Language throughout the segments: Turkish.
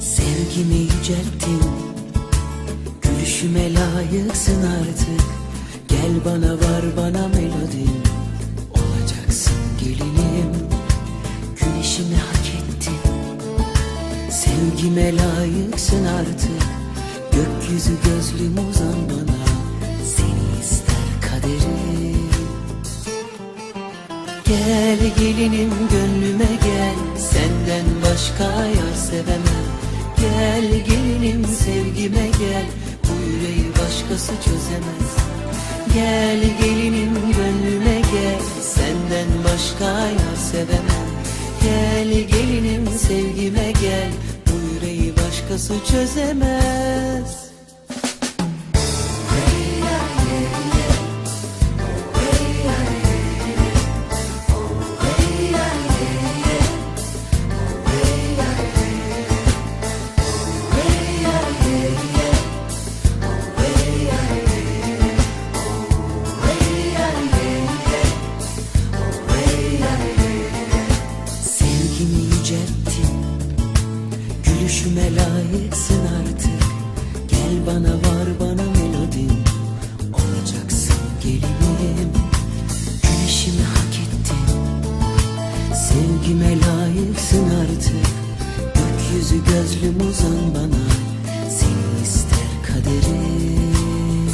Sevgimi yücelttin Gülüşüme layıksın artık. Gel bana var bana melodin Olacaksın gelinim Güneşimi hatırlarsın Sevgime layıksın artık. Gökyüzü gözlüm uzan bana. Seni ister kaderim Gel gelinim gönlüme gel. Senden başka yar sevemem. Gel gelinim sevgime gel. Bu yüreği başkası çözemez. Gel gelinim başkası çözemez layıksın artık. Gel bana var bana melodin Olacaksın gelinim Güneşimi hak ettin. Sevgime layıksın artık. Gökyüzü gözlüm uzan bana. Seni ister kaderim.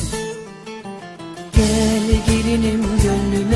Gel gelinim gönlüme